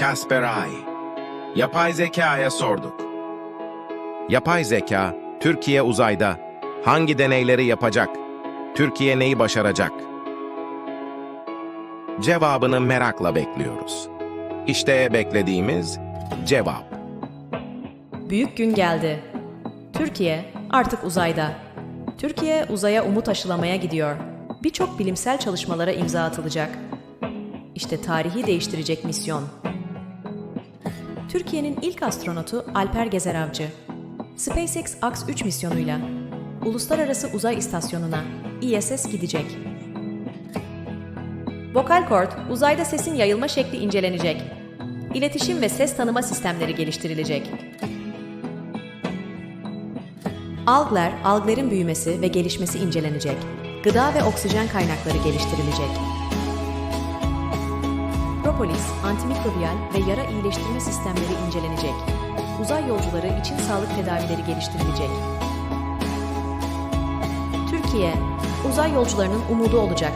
Kasperay. Yapay zekaya sorduk. Yapay zeka, Türkiye uzayda hangi deneyleri yapacak? Türkiye neyi başaracak? Cevabını merakla bekliyoruz. İşte beklediğimiz cevap. Büyük gün geldi. Türkiye artık uzayda. Türkiye uzaya umut aşılamaya gidiyor. Birçok bilimsel çalışmalara imza atılacak. İşte tarihi değiştirecek misyon. Türkiye'nin ilk astronotu Alper Gezer Avcı. SpaceX AX-3 misyonuyla Uluslararası Uzay İstasyonu'na ISS gidecek. Vokal kort, uzayda sesin yayılma şekli incelenecek. İletişim ve ses tanıma sistemleri geliştirilecek. Algler, alglerin büyümesi ve gelişmesi incelenecek. Gıda ve oksijen kaynakları geliştirilecek. Propolis, antimikrobiyal ve yara iyileştirme sistemleri incelenecek. Uzay yolcuları için sağlık tedavileri geliştirilecek. Türkiye, uzay yolcularının umudu olacak.